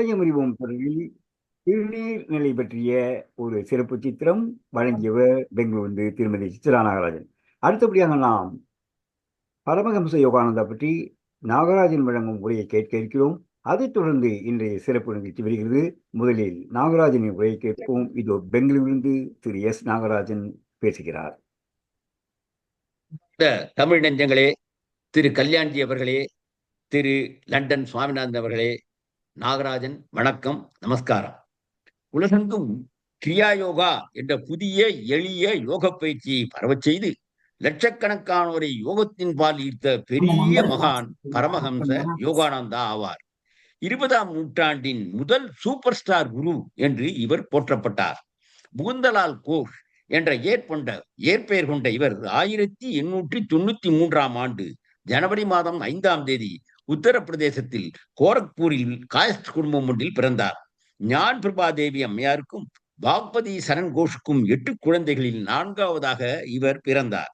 ஆலயம் அறிவோம் தொடரில் திருநீர் நிலை பற்றிய ஒரு சிறப்பு சித்திரம் வழங்கியவர் பெங்களூரு திருமதி சித்ரா நாகராஜன். அடுத்தபடியாக நாம் பரமஹம்ச யோகானந்தா பற்றி நாகராஜன் வழங்கும் உரையை கேட்க இருக்கிறோம். அதைத் தொடர்ந்து இன்றைய சிறப்பு நிகழ்ச்சி வருகிறது. முதலில் நாகராஜனின் உரையை கேட்போம். இதோ பெங்களூரிலிருந்து திரு எஸ் நாகராஜன் பேசுகிறார். தமிழ் நெஞ்சங்களே திரு கல்யாண்ஜி அவர்களே திரு லண்டன் சுவாமிநாதன் அவர்களே நாகராஜன் வணக்கம் நமஸ்காரம். உலகெங்கும் கிரியா யோகா என்ற புதிய எளிய யோக பயிற்சியை பரவச் செய்து லட்சக்கணக்கானோரை யோகத்தின் பால் ஈர்த்த பெரிய மகான் பரமஹம்ச யோகானந்தா ஆவார். இருபதாம் நூற்றாண்டின் முதல் சூப்பர் ஸ்டார் குரு என்று இவர் போற்றப்பட்டார். முகுந்தலால் கோஷ் என்ற ஏற்பொண்ட ஏற்பெயர் கொண்ட இவர் ஆயிரத்தி எண்ணூற்றி தொண்ணூத்தி மூன்றாம் ஆண்டு ஜனவரி மாதம் ஐந்தாம் தேதி உத்தரப்பிரதேசத்தில் கோரக்பூரில் காயஸ்த் குடும்பம் ஒன்றில் பிறந்தார். ஞான் பிரபா தேவி அம்மையாருக்கும் பாக்பதி சரண் கோஷுக்கும் எட்டு குழந்தைகளில் நான்காவதாக இவர் பிறந்தார்.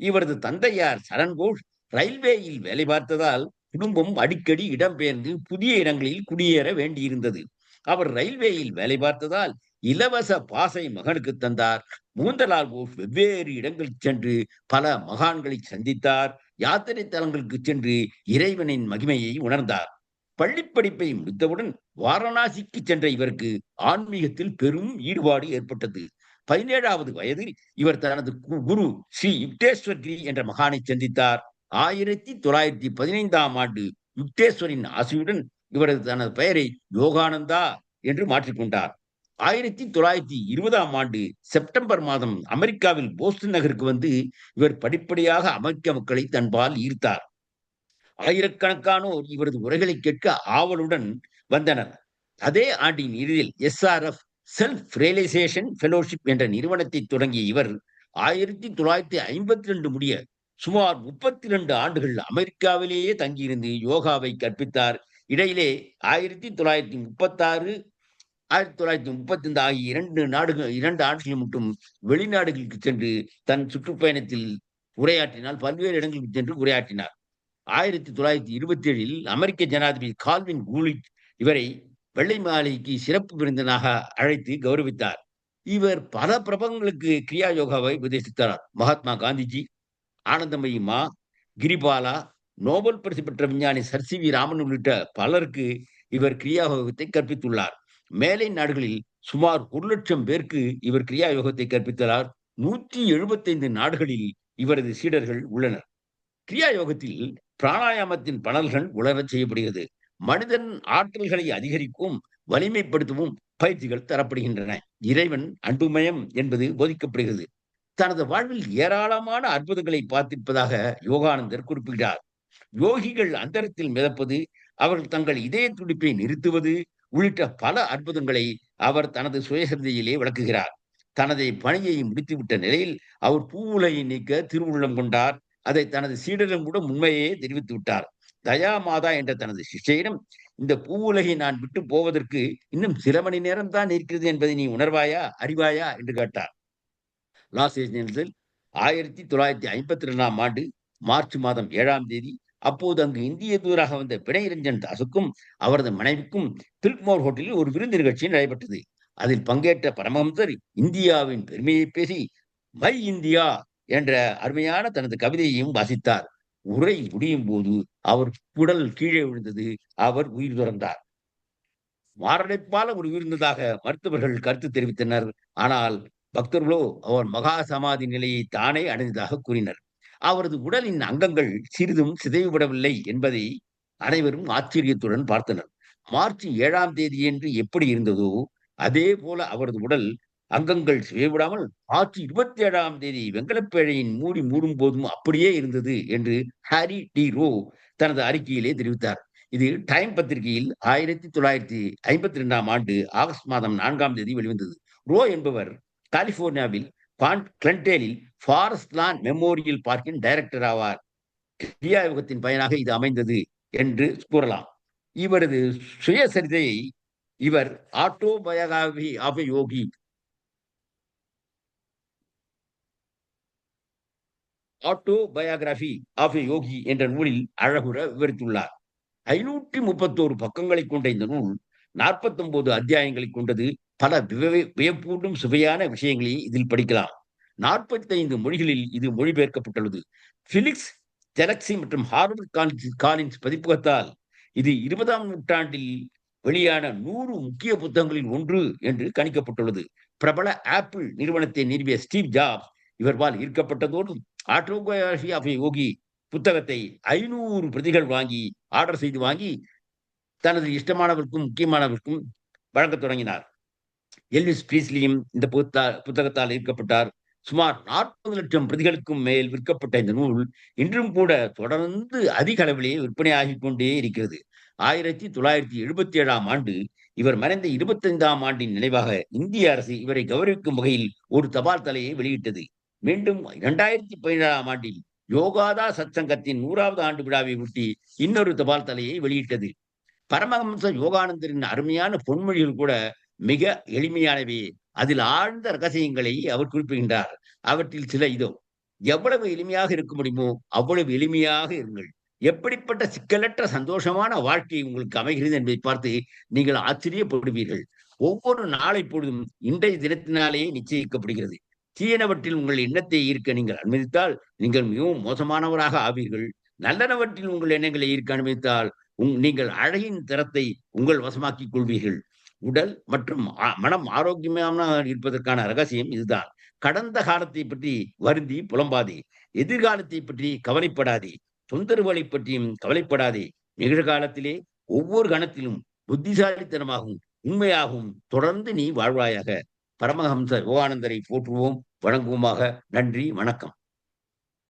இவரது தந்தையார் சரண் கோஷ் ரயில்வேயில் வேலை பார்த்ததால் குடும்பம் அடிக்கடி இடம்பெயர்ந்து புதிய இடங்களில் குடியேற வேண்டியிருந்தது. அவர் ரயில்வேயில் வேலை பார்த்ததால் இலவச பாசை மகனுக்கு தந்தார். மூந்தலால் போஸ் வெவ்வேறு இடங்களுக்கு சென்று பல மகான்களை சந்தித்தார். யாத்திரை தலங்களுக்கு சென்று இறைவனின் மகிமையை உணர்ந்தார். பள்ளிப்படிப்பை முடித்தவுடன் வாரணாசிக்கு சென்ற இவருக்கு ஆன்மீகத்தில் பெரும் ஈடுபாடு ஏற்பட்டது. பதினேழாவது வயதில் இவர் தனது குரு ஸ்ரீ யுக்தேஸ்வர் என்ற மகானை சந்தித்தார். ஆயிரத்தி தொள்ளாயிரத்தி பதினைந்தாம் ஆண்டு யுக்தேஸ்வரின் ஆசையுடன் இவரது தனது பெயரை யோகானந்தா என்று மாற்றிக்கொண்டார் ஆயிரத்தி தொள்ளாயிரத்தி இருபதாம் ஆண்டு செப்டம்பர் மாதம் அமெரிக்காவில் போஸ்டன் நகருக்கு வந்து இவர் படிப்படியாக அமெரிக்க மக்களை தன்பால் ஈர்த்தார். ஆயிரக்கணக்கானோர் இவரது உரைகளை கேட்க ஆவலுடன் வந்தனர். அதே ஆண்டின் இறுதியில் எஸ்ஆர்எஃப் செல்ஃப் ரியலைசேஷன் ஃபெலோஷிப் என்ற நிறுவனத்தை தொடங்கிய இவர் ஆயிரத்தி தொள்ளாயிரத்தி ஐம்பத்தி ரெண்டு முடிய சுமார் முப்பத்தி ரெண்டு ஆண்டுகள் அமெரிக்காவிலேயே தங்கியிருந்து யோகாவை கற்பித்தார். இடையிலே ஆயிரத்தி தொள்ளாயிரத்தி முப்பத்தாறு ஆயிரத்தி தொள்ளாயிரத்தி முப்பத்தி ஐந்து ஆகிய இரண்டு நாடுகள் இரண்டு ஆண்டுகள் மட்டும் வெளிநாடுகளுக்கு சென்று தன் சுற்றுப்பயணத்தில் உரையாற்றினால் பல்வேறு இடங்களுக்கு சென்று உரையாற்றினார். ஆயிரத்தி தொள்ளாயிரத்தி இருபத்தி ஏழில் அமெரிக்க ஜனாதிபதி கால்வின் கூலிட் இவரை வெள்ளை மாளிகைக்கு சிறப்பு விருந்தினாக அழைத்து கௌரவித்தார். இவர் பல பிரபங்களுக்கு கிரியா யோகாவை உபதேசித்தார். மகாத்மா காந்திஜி ஆனந்தமயி மா கிரிபாலா நோபல் பரிசு பெற்ற விஞ்ஞானி சர் சி வி ராமன் உள்ளிட்ட பலருக்கு இவர் கிரியா யோகத்தை கற்பித்துள்ளார். மேலை நாடுகளில் சுமார் ஒரு லட்சம் பேருக்கு இவர் கிரியா யோகத்தை கற்பித்துள்ளார் நூற்றி எழுபத்தைந்து நாடுகளில் இவரது சீடர்கள் உள்ளனர். கிரியா யோகத்தில் பிராணாயாமத்தின் பலன்கள் உலரச் செய்யப்படுகிறது. மனிதன் ஆற்றல்களை அதிகரிக்கும் வலிமைப்படுத்தவும் பயிற்சிகள் தரப்படுகின்றன. இறைவன் அன்புமயம் என்பது போதிக்கப்படுகிறது. தனது வாழ்வில் ஏராளமான அற்புதங்களை பார்த்திருப்பதாக யோகானந்தர் குறிப்பிட்டார் யோகிகள் அந்தரத்தில் மிதப்பது அவர்கள் தங்கள் இதய துடிப்பை நிறுத்துவது உள்ளிட்ட பல அற்புதங்களை அவர் தனது சுயசரிதையிலே விளக்குகிறார். தனது பணியை முடித்துவிட்ட நிலையில் அவர் பூவுலையை நீக்க திருவுள்ளம் கொண்டார். அதை தனது சீடரும் கூட உண்மையே தெரிவித்து விட்டார். தயா மாதா என்ற தனது சிஷ்யரிடம் இந்த பூவுலகை நான் விட்டு போவதற்கு இன்னும் சில மணி நேரம் தான் இருக்கிறது என்பதை நீ உணர்வாயா அறிவாயா? என்று கேட்டார். லாஸ் ஏஞ்சல்ஸில் ஆயிரத்தி தொள்ளாயிரத்தி ஐம்பத்தி ரெண்டாம் ஆண்டு மார்ச் மாதம் ஏழாம் தேதி அப்போது அங்கு இந்திய தூதராக வந்த பிணையரஞ்சன் தாசுக்கும் அவரது மனைவிக்கும் திருக்மோர் ஹோட்டலில் ஒரு விருந்து நிகழ்ச்சி நடைபெற்றது. அதில் பங்கேற்ற பரமஹம்சர் இந்தியாவின் பெருமையை பேசி மை இந்தியா என்ற அருமையான தனது கவிதையையும் வாசித்தார். உரை முடியும் போது அவர் உடல் கீழே விழுந்தது அவர் உயிர் துறந்தார். மாரடைப்பால ஒரு உயிர்ந்ததாக மருத்துவர்கள் கருத்து தெரிவித்தனர். ஆனால் பக்தர்களோ அவர் மகா சமாதி நிலையை தானே அடைந்ததாக கூறினர். அவரது உடலின் அங்கங்கள் சிறிதும் சிதைவுபடவில்லை என்பதை அனைவரும் ஆச்சரியத்துடன் பார்த்தனர். மார்ச் ஏழாம் தேதி என்று எப்படி இருந்ததோ அதே போல அவரது உடல் அங்கங்கள் சிதைவிடாமல் மார்ச் இருபத்தி ஏழாம் தேதி வெங்கலப்பேழையின் மூடி மூடும் போதும் அப்படியே இருந்தது என்று ஹாரி டி ரோ தனது அறிக்கையிலே தெரிவித்தார். இது டைம் பத்திரிகையில் ஆயிரத்தி தொள்ளாயிரத்தி ஐம்பத்தி ரெண்டாம் ஆண்டு ஆகஸ்ட் மாதம் நான்காம் தேதி வெளிவந்தது. ரோ என்பவர் கலிபோர்னியாவில் கிளண்டேலில் ஃபாரஸ்ட் லான் மெமோரியல் பார்க்கின் டைரக்டர் ஆவார். கிரியாயுகத்தின் பயனாக இது அமைந்தது என்று கூறலாம். இவரது சுயசரிதையை இவர் autobiography of Yogi autobiography of Yogi என்ற நூலில் அழகுற விவரித்துள்ளார். ஐநூற்றி முப்பத்தோரு பக்கங்களை கொண்ட இந்த நூல் நாற்பத்தொன்பது அத்தியாயங்களை கொண்டது. பல விவை- வியப்பூட்டும் சுவையான விஷயங்களை இதில் படிக்கலாம். நாற்பத்தைந்து மொழிகளில் இது மொழிபெயர்க்கப்பட்டுள்ளது. பிலிக்ஸ் ஜெலக்சி மற்றும் ஹார்வர்ட் காலின்ஸ் காலின்ஸ் பதிப்பகத்தால் இது இருபதாம் நூற்றாண்டில் வெளியான நூறு முக்கிய புத்தகங்களில் ஒன்று என்று கணிக்கப்பட்டுள்ளது. பிரபல ஆப்பிள் நிறுவனத்தை நிறுவிய ஸ்டீவ் ஜாப்ஸ் இவர்பால் ஈர்க்கப்பட்டதோடு ஆட்டோபயோகிராபி ஆஃப் யோகி புத்தகத்தை ஐநூறு பிரதிகள் வாங்கி ஆர்டர் செய்து வாங்கி தனது இஷ்டமானவருக்கும் முக்கியமானவருக்கும் வழங்கத் தொடங்கினார். எல்விஸ் பிரீஸ்லியும் இந்த புத்தா- புத்தகத்தால் ஈர்க்கப்பட்டார். சுமார் நாற்பது லட்சம் பிரதிகளுக்கும் மேல் விற்கப்பட்ட இந்த நூல் இன்றும் கூட தொடர்ந்து அதிக அளவிலே விற்பனையாகிக் கொண்டே இருக்கிறது. ஆயிரத்தி தொள்ளாயிரத்தி எழுபத்தி ஏழாம் ஆண்டு இவர் மறைந்த இருபத்தைந்தாம் ஆண்டின் நினைவாக இந்திய அரசு இவரை கௌரவிக்கும் வகையில் ஒரு தபால் தலையை வெளியிட்டது. மீண்டும் இரண்டாயிரத்தி பதினேழாம் ஆண்டில் யோகாதா சத்சங்கத்தின் நூறாவது ஆண்டு விழாவை ஒட்டி இன்னொரு தபால் தலையை வெளியிட்டது. பரமஹம்ச யோகானந்தரின் அருமையான பொன்மொழிகள் கூட மிக எளிமையானவை அதில் ஆழ்ந்த ரகசியங்களை அவர் குறிப்பிடுகின்றார். அவற்றில் சில இதோ எவ்வளவு எளிமையாக இருக்க முடியுமோ அவ்வளவு எளிமையாக இருங்கள். எப்படிப்பட்ட சிக்கலற்ற சந்தோஷமான வாழ்க்கை உங்களுக்கு அமைகிறது என்பதை பார்த்து நீங்கள் ஆச்சரியப்படுவீர்கள். ஒவ்வொரு நாளை பொழுதும் இன்றைய தினத்தினாலேயே நிச்சயிக்கப்படுகிறது. தீயனவற்றில் உங்கள் எண்ணத்தை ஈர்க்க நீங்கள் அனுமதித்தால் நீங்கள் மிகவும் மோசமானவராக ஆவீர்கள். நல்லனவற்றில் உங்கள் எண்ணங்களை ஈர்க்க அனுமதித்தால் உங் நீங்கள் அழகின் தரத்தை உங்கள் வசமாக்கிக் கொள்வீர்கள். உடல் மற்றும் மனம் ஆரோக்கியமான இருப்பதற்கான ரகசியம் இதுதான். கடந்த காலத்தை பற்றி வருந்தி புலம்பாதே. எதிர்காலத்தை பற்றி கவலைப்படாதே. தொந்தரவுகளை பற்றியும் கவலைப்படாதே. நிகழ்காலத்திலே ஒவ்வொரு கணத்திலும் புத்திசாலித்தனமாகவும் உண்மையாகவும் தொடர்ந்து நீ வாழ்வாயாக. பரமஹம்ச யோகானந்தரை போற்றுவோம். வணங்குவோமாக. நன்றி. வணக்கம்.